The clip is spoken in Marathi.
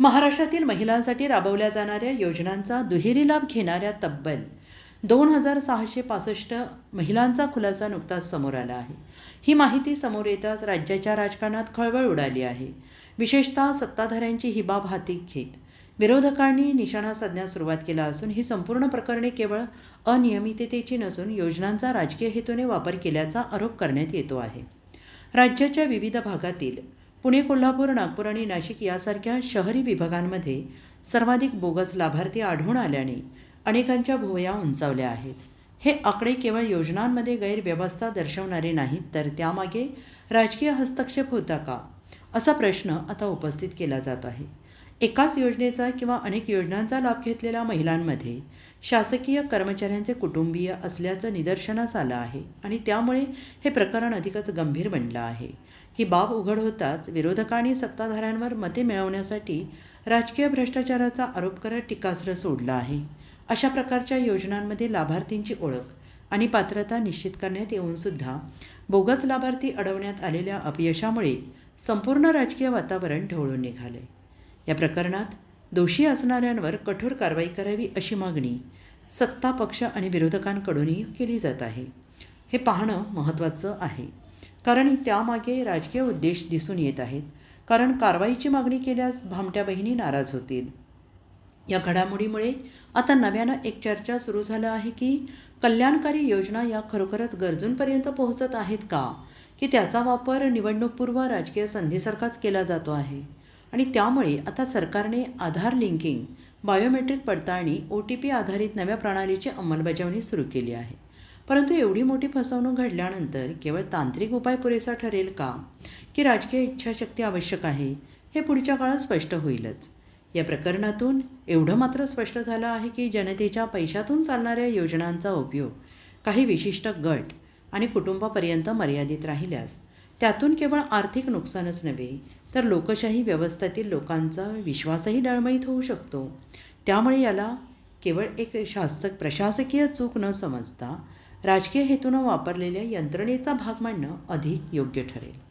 महाराष्ट्रातील महिलांसाठी राबवल्या जाणाऱ्या योजनांचा दुहेरी लाभ घेणाऱ्या तब्बल दोन हजार सहाशे पासष्ट महिलांचा खुलासा नुकताच समोर आला आहे. ही माहिती समोर येताच राज्याच्या राजकारणात खळबळ उडाली आहे. विशेषतः सत्ताधाऱ्यांची ही बाब हाती घेत विरोधकांनी निशाणा साधण्यास सुरुवात केला असून ही संपूर्ण प्रकरणे केवळ अनियमिततेची नसून योजनांचा राजकीय हेतूने वापर केल्याचा आरोप करण्यात येतो आहे. राज्याच्या विविध भागातील पुणे कोल्हापूर नागपूर आणि नाशिक यासारख्या शहरी विभागांमध्ये सर्वाधिक बोगस लाभार्थी आढळून आल्याने अनेकांच्या भुवया उंचावल्या आहेत. हे आकडे केवळ योजनांमध्ये गैरव्यवस्था दर्शवणारे नाहीत तर त्यामागे राजकीय हस्तक्षेप होता का? असा प्रश्न आता उपस्थित केला जात आहे. एकाच योजनेचा किंवा अनेक योजनांचा लाभ घेतलेल्या महिलांमध्ये शासकीय कर्मचाऱ्यांचे कुटुंबीय असल्याचं निदर्शनास आलं आहे आणि त्यामुळे हे प्रकरण अधिकच गंभीर बनलं आहे. ही बाब उघड होताच विरोधकांनी सत्ताधाऱ्यांवर मते मिळवण्यासाठी राजकीय भ्रष्टाचाराचा आरोप करत टीकास्त्र सोडलं आहे. अशा प्रकारच्या योजनांमध्ये लाभार्थींची ओळख आणि पात्रता निश्चित करण्यात येऊनसुद्धा बोगस लाभार्थी अडवण्यात आलेल्या अपयशामुळे संपूर्ण राजकीय वातावरण ढवळून निघाले या प्रकरणात दोषी असणाऱ्यांवर कठोर कारवाई करावी अशी मागणी सत्ता पक्ष आणि विरोधकांकडूनही केली जात आहे. हे पाहणं महत्त्वाचं आहे. कारण त्यामागे राजकीय उद्देश दिसून येत आहेत. कारण कारवाईची मागणी केल्यास भामट्या बहिणी नाराज होतील. या घडामोडीमुळे आता नव्यानं एक चर्चा सुरू झालं आहे की कल्याणकारी योजना या खरोखरच गरजूंपर्यंत पोहोचत आहेत का? की त्याचा वापर निवडणूकपूर्व राजकीय संधीसारखाच केला जातो आहे? आणि त्यामुळे आता सरकारने आधार लिंकिंग बायोमेट्रिक पडताळणी ओ टी पी आधारित नव्या प्रणालीची अंमलबजावणी सुरू केली आहे. परंतु एवढी मोठी फसवणूक घडल्यानंतर केवळ तांत्रिक उपाय पुरेसा ठरेल का? की राजकीय इच्छाशक्ती आवश्यक आहे? हे पुढच्या काळात स्पष्ट होईलच. या प्रकरणातून एवढं मात्र स्पष्ट झालं आहे की जनतेच्या पैशातून चालणाऱ्या योजनांचा उपयोग काही विशिष्ट गट आणि कुटुंबापर्यंत मर्यादित राहिल्यास त्यातून केवळ आर्थिक नुकसानच नव्हे तर लोकशाही व्यवस्थेतील लोकांचा विश्वासही डळमळीत होऊ शकतो. त्यामुळे याला केवळ एक शासक प्रशासकीय चूक न समजता राजकीय हेतूनं वापरलेल्या यंत्रणेचा भाग मांडणं अधिक योग्य ठरेल.